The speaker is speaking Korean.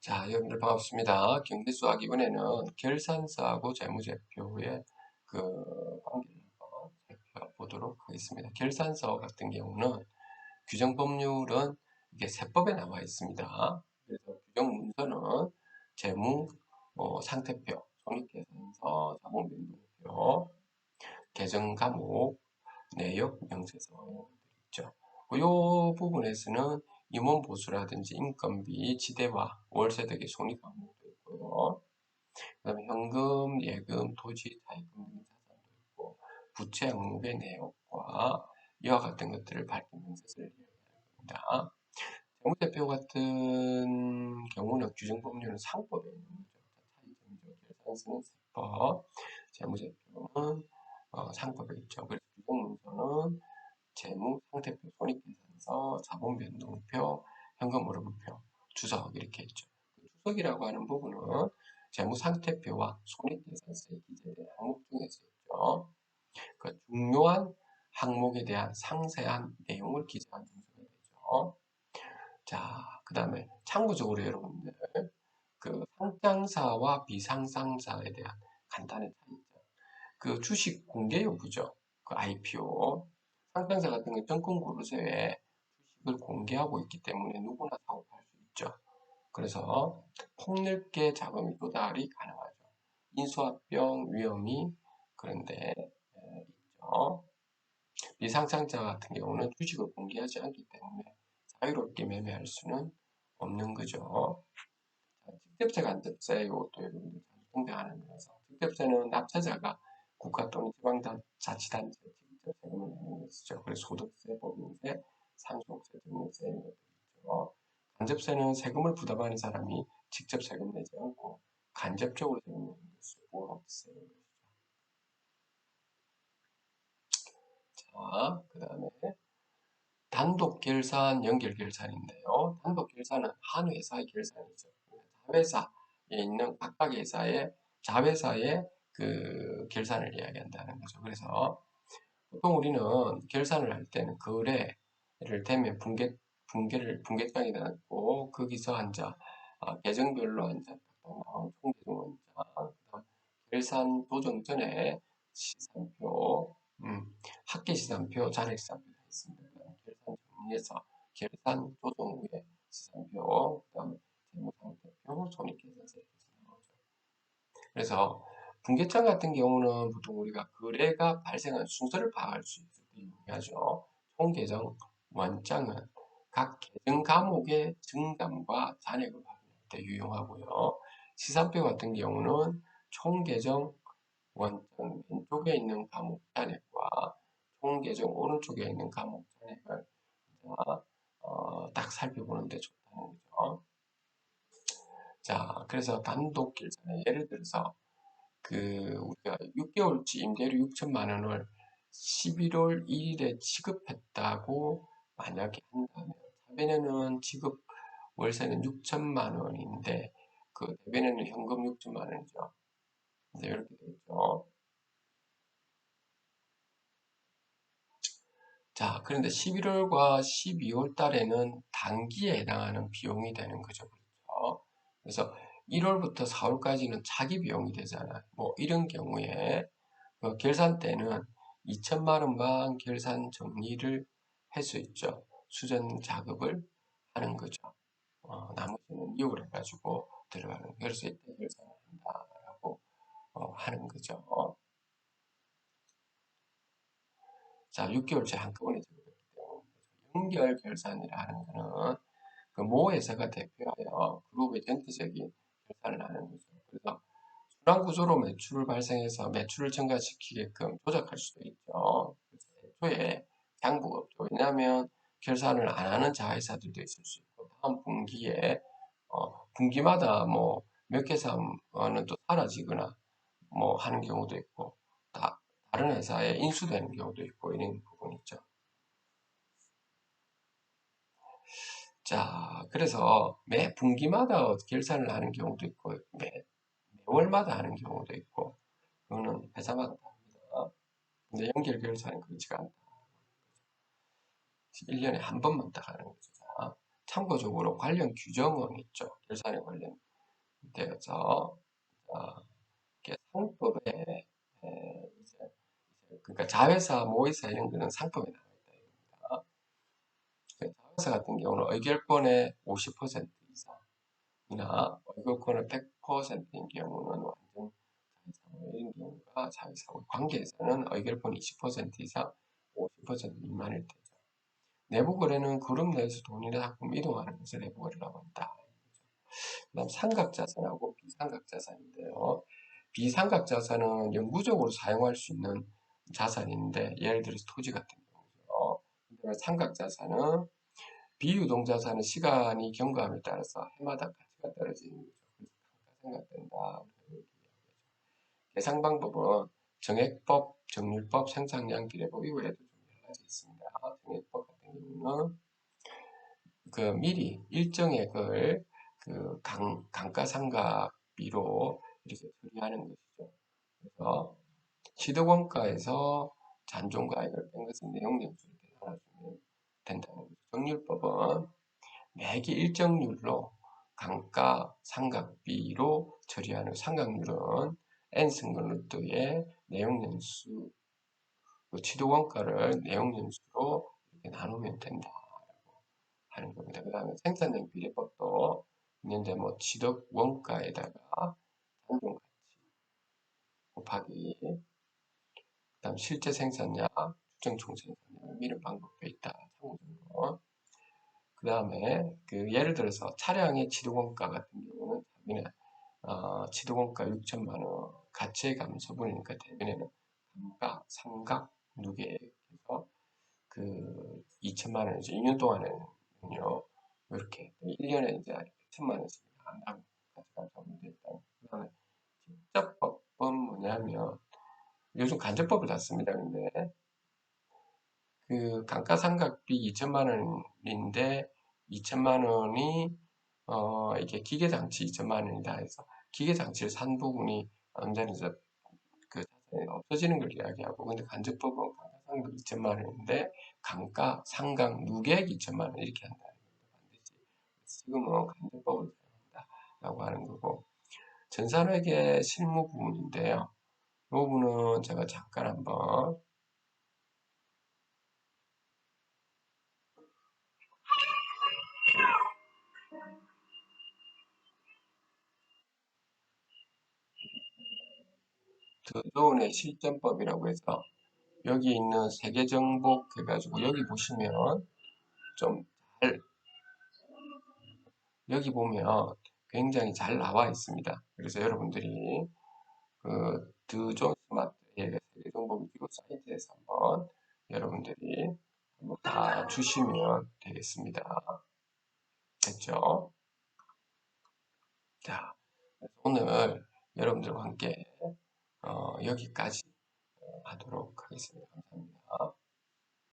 자, 여러분들 반갑습니다. 경제수학 이번에는 결산서하고 재무제표의 그 관계를 살펴보도록 하겠습니다. 결산서 같은 경우는 규정법률은 이게 세법에 나와 있습니다. 그래서 규정문서는 재무 어, 상태표, 손익계산서, 자본변동표, 계정과목, 내역 명세서 있죠. 이 부분에서는 임원 보수라든지 인건비, 지대화, 월세 등의 손익 항목도 있고요. 그 다음에 현금, 예금, 토지, 자의금 등 자산도 있고 부채 항목의 내역과 이와 같은 것들을 밝힌 명세서를 이야기합니다. 재무대표 같은 경우는 규정법률은 상법에 있는 거죠. 차이점이죠. 계산서는 세법, 재무제표는 어, 상법에 있죠. 그래서 규정문서는 재무, 상태표, 손익계산서, 자본변동표, 현금흐름표, 이렇게 있죠. 그 주석이라고 하는 부분은 재무 상태표와 손익계산서에 기재된 항목 중에서 있죠. 그 중요한 항목에 대한 상세한 내용을 기재한 문서가 되죠. 자, 그 다음에 참고적으로 여러분들 그 상장사와 비상장사에 대한 간단한 차이점. 그 주식 공개 여부죠. 그 IPO. 상장사 같은 경우 정권 구르세에 주식을 공개하고 있기 때문에 누구나 있죠. 그래서 폭넓게 자금이 조달이 가능하죠. 인수합병 위험이 그런데 있죠. 미상장자 같은 경우는 주식을 공개하지 않기 때문에 자유롭게 매매할 수는 없는 거죠. 직접세, 간접세 이것도 여러분들 통배하면서 직접세는 납세자가 국가 또는 지방자치단체 직접 세금을 내는 것이죠. 그래서 소득세, 법인세, 상속세, 등록세 이런 것들이 있죠. 간접세는 세금을 부담하는 사람이 직접 세금 내지 않고 간접적으로 세금 내는 것을 보호세인 것이죠. 자, 그 다음에 단독 결산, 연결 결산인데요. 단독 결산은 한 회사의 결산이죠. 자회사에 있는 각각의 회사의 자회사의 그 결산을 이야기한다는 거죠. 그래서 보통 우리는 결산을 할 때는 거래를 되면 분계 분계를 분계장이 나고 거기서 한자 아, 계정별로 한자 나온 총계정 원자 그다음 결산 도정 전에 시산표 음, 학계 시산표 잔액 시산표가 있습니다. 결산 정리해서 결산 도정 후에 시산표 그 다음에 재무상태표 손익계산서. 그래서 분계장 같은 경우는 보통 우리가 거래가 발생한 순서를 파악할 수 있을 때 유용하죠. 총계정 원장은 각 계정 과목의 증감과 잔액을 때 유용하고요. 시산표 같은 경우는 총 계정 원장 왼쪽에 있는 과목 잔액과 총 계정 오른쪽에 있는 과목 잔액을 어, 딱 살펴보는 데 좋다는 거죠. 자, 그래서 단독 결산에 예를 들어서 그 우리가 6개월치 임대료 6천만 원을 11월 1일에 지급했다고 만약에 한다면 자변에는 지급 월세는 6천만 원인데 그 대변에는 현금 6천만 원이죠. 네, 이렇게 되죠. 자, 그런데 11월과 12월 달에는 단기에 해당하는 비용이 되는 거죠. 그렇죠? 그래서 1월부터 4월까지는 자기 비용이 되잖아요. 뭐 이런 경우에 그 결산 때는 2천만 원만 결산 정리를 할 수 있죠. 수전 작업을 하는 거죠. 어, 나머지는 이유를 해가지고 들어가는 그래서 이때 결산을 한다라고 어, 하는 거죠. 자, 6개월째 한꺼번에 적어졌기 때문에 연결 결산이라 하는 거는 그 모 회사가 대표하여 그룹의 전체적인 계산을 하는 거죠. 그래서 순환 구조로 매출을 발생해서 매출을 증가시키게끔 조작할 수도 있죠. 그래서 애초에 없죠. 왜냐하면 결산을 안 하는 자회사들도 있을 수 있고 다음 분기에 어, 분기마다 뭐 몇 개사는 또 사라지거나 뭐 하는 경우도 있고 다, 다른 회사에 인수되는 경우도 있고 이런 부분이 있죠. 자, 그래서 매 분기마다 결산을 하는 경우도 있고, 매, 매월마다 하는 경우도 있고, 그거는 회사마다 다릅니다. 근데 연결 결산은 그렇지가 않다. 1년에 한 번만 딱 하는. 자, 참고적으로 관련 규정은 있죠. 결산에 관련되어서 자, 이렇게 상법에 에, 이제, 그러니까 자회사, 모의사 이런 거는 상법에 나와 있다. 그 자회사 같은 경우는 의결권의 50% 이상이나 의결권의 100%인 경우는 완전 자회사 이런 경우가 자회사고 관계에서는 의결권 20% 이상 50% 미만일 때죠. 내부 거래는 그룹 내에서 돈이나 상품 이동하는 것을 내부 거래라고 한다. 그 다음 삼각자산하고 비삼각자산인데요. 비삼각자산은 영구적으로 사용할 수 있는 자산인데 예를 들어서 토지 같은 경우죠. 삼각자산은 비유동자산은 시간이 경과함에 따라서 해마다 가치가 떨어지는 거죠. 감가상각된다. 계산 방법은 정액법, 정률법, 생산량, 비례법 이외에도 좀 여러 가지 있습니다. 정액법 그 미리 일정액을 그 강, 강가상각비로 이렇게 처리하는 것이죠. 그래서 시도원가에서 잔존가액을 뺀 것은 내용연수를 계산하시면 된다는 거죠. 정률법은 매기 일정률로 강가상각비로 처리하는 상각률은 n승근 루트의 내용연수 그 지도원가를 내용연수로 나누면 된다라고 하는 겁니다. 그 다음에 생산량 비례법도 있는데 뭐 지덕 원가에다가 단종 가치 곱하기 그 다음 실제 생산량, 추정 총 생산량을 미는 방법도 있다. 그 다음에 그 예를 들어서 차량의 지도원가 같은 경우는 대비는 어, 지도원가 6천만 원 가치의 감소분이니까 대비에는 감가, 삼각, 그 2천만 원 이제 2년 동안에는요 이렇게 1년에 이제 1천만 원씩 한다고 같이 감소하면 됐다. 그 다음에 직접법은 뭐냐면 요즘 간접법을 다 씁니다. 근데 그 감가상각비 2천만 원인데 2천만 원이 어 이게 기계 장치 2천만 원이다 해서 기계 장치를 산 부분이 언제는 그 없어지는 걸 이야기하고 근데 간접법은 감가상각 2천만 원인데 감가 상각 누계액 2천만 원 이렇게 한다는 겁니다. 지금은 간접법을 사용한다라고 하는 거고 전산회계 실무 부분인데요. 이 부분은 제가 잠깐 한번 드론의 실전법이라고 해서 여기 있는 세계 정복 해가지고 여기 보시면 좀 잘 여기 보면 굉장히 잘 나와 있습니다. 그래서 여러분들이 그 드존 스마트의 세계 정복 기구 사이트에서 한번 여러분들이 한번 다 주시면 되겠습니다. 됐죠? 자, 오늘 여러분들과 함께 어, 여기까지 하도록 하겠습니다. 감사합니다.